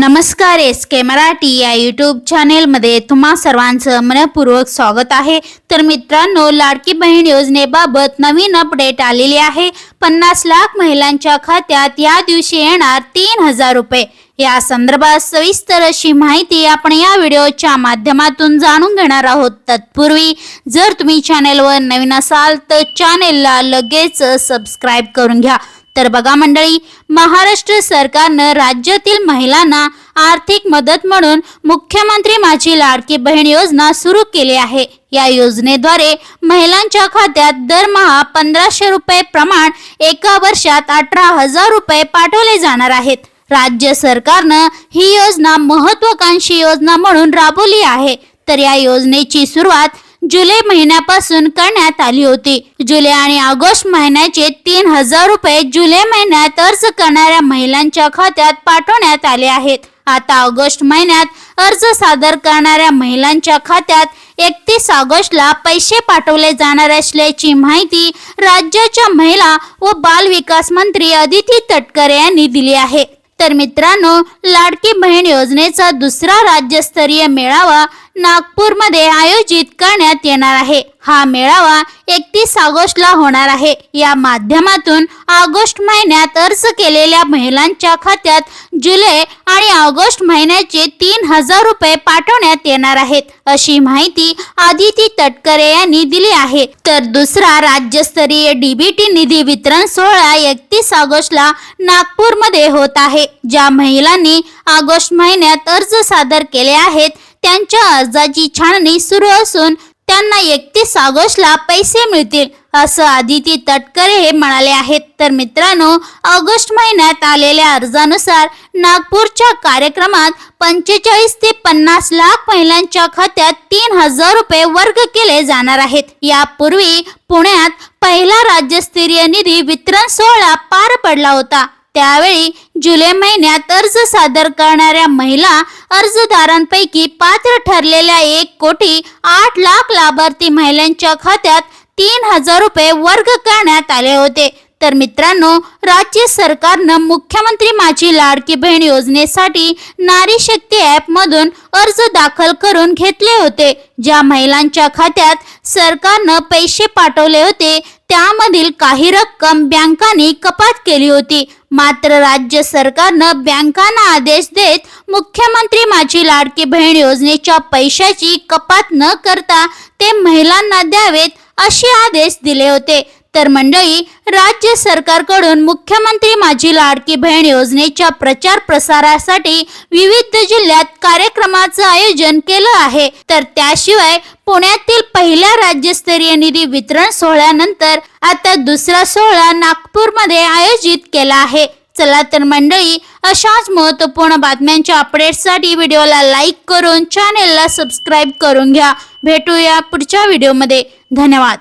नमस्कार एस के मराठी या यूट्यूब चॅनेलमध्ये तुम्हा सर्वांचं मनपूर्वक स्वागत आहे. तर मित्रांनो लाडकी बहीण योजनेबाबत नवीन अपडेट आलेली आहे. पन्नास लाख महिलांच्या खात्यात या दिवशी येणार तीन हजार रुपये. या संदर्भात सविस्तर अशी माहिती आपण या व्हिडिओच्या माध्यमातून जाणून घेणार आहोत. तत्पूर्वी जर तुम्ही चॅनेलवर नवीन असाल तर चॅनेलला लगेच सबस्क्राईब करून घ्या. तर बघा मंडळी महाराष्ट्र सरकारनं राज्यातील महिलांना आर्थिक मदत म्हणून मुख्यमंत्री माझी लाडकी बहीण योजना सुरू केली आहे. या योजनेद्वारे महिलांच्या खात्यात दरमहा पंधराशे रुपये प्रमाण एका वर्षात अठरा हजार रुपये पाठवले जाणार आहेत. राज्य सरकारनं ही योजना महत्वाकांक्षी योजना म्हणून राबवली आहे. तर या योजनेची सुरुवात जुलै महिन्यापासून करण्यात आली होती. जुलै आणि ऑगस्ट महिन्याचे तीन हजार रुपये जुलै महिन्यात अर्ज करणाऱ्या महिलांच्या खात्यात पाठवण्यात आले आहेत. आता ऑगस्ट महिन्यात अर्ज सादर करणाऱ्या महिलांच्या खात्यात एकतीस ऑगस्टला पैसे पाठवले जाणार असल्याची माहिती राज्याच्या महिला व बाल विकास मंत्री अदिती तटकरे यांनी दिली आहे. तर मित्रांनो लाडकी बहीण योजनेचा दुसरा राज्यस्तरीय मेळावा नागपूरमध्ये आयोजित करण्यात येणार आहे. हा मेळावा एकतीस ऑगस्टला होणार आहे. या माध्यमातून ऑगस्ट महिन्यात अर्ज केलेल्या महिलांच्या खात्यात जुलै आणि ऑगस्ट महिन्याचे तीन हजार रुपये पाठवण्यात येणार आहेत. अशी माहिती आदिती तटकरे यांनी दिली आहे. तर दुसरा राज्यस्तरीय डीबीटी निधी वितरण सोहळा एकतीस ऑगस्टला नागपूरमध्ये होत आहे. ज्या महिलांनी ऑगस्ट महिन्यात अर्ज सादर केले आहेत त्यांच्या अर्जाची छाननी सुरू असून त्यांना एकतीस ऑगस्टला पैसे मिळतील असं आदिती तटकरे हे म्हणाले आहेत. तर मित्रांनो ऑगस्ट महिन्यात आलेल्या अर्जानुसार नागपूरच्या कार्यक्रमात पंचेचाळीस ते पन्नास लाख महिलांच्या खात्यात तीन हजार रुपये वर्ग केले जाणार आहेत. यापूर्वी पुण्यात पहिला राज्यस्तरीय निधी वितरण सोहळा पार पडला होता. त्यावेळी जुलै महिन्यात अर्ज सादर करणाऱ्या महिला अर्जदारांपैकी पात्र ठरलेल्या एक कोटी आठ लाख लाभार्थी महिलांच्या खात्यात तीन हजार रुपये वर्ग करण्यात आले होते. तर मित्रांनो राज्य सरकारनं मुख्यमंत्री माझी लाडकी बहीण योजनेसाठी नारी शक्ती ॲप मधून अर्ज दाखल करून घेतले होते ज्या महिलांच्या खात्यात सरकारनं पैसे पाठवले होते त्यामधील काही रक्कम बँकांनी कपात केली होती. मात्र राज्य सरकारनं बँकांना आदेश देत मुख्यमंत्री माझी लाडकी बहीण योजनेच्या पैशाची कपात न करता ते महिलांना द्यावेत असे आदेश दिले होते. तर मंडळी राज्य सरकारकडून मुख्यमंत्री माझी लाडकी बहीण योजनेच्या प्रचार प्रसारासाठी विविध जिल्ह्यात कार्यक्रमाचं आयोजन केलं आहे. तर त्याशिवाय पुण्यातील पहिल्या राज्यस्तरीय निधी वितरण सोहळ्यानंतर आता दुसरा सोहळा नागपूरमध्ये आयोजित केला आहे. चला तर मंडळी अशाच महत्त्वपूर्ण बातम्यांच्या अपडेट्ससाठी व्हिडिओला लाईक करून चॅनेलला सबस्क्राईब करून घ्या. भेटूया पुढच्या व्हिडिओमध्ये. धन्यवाद.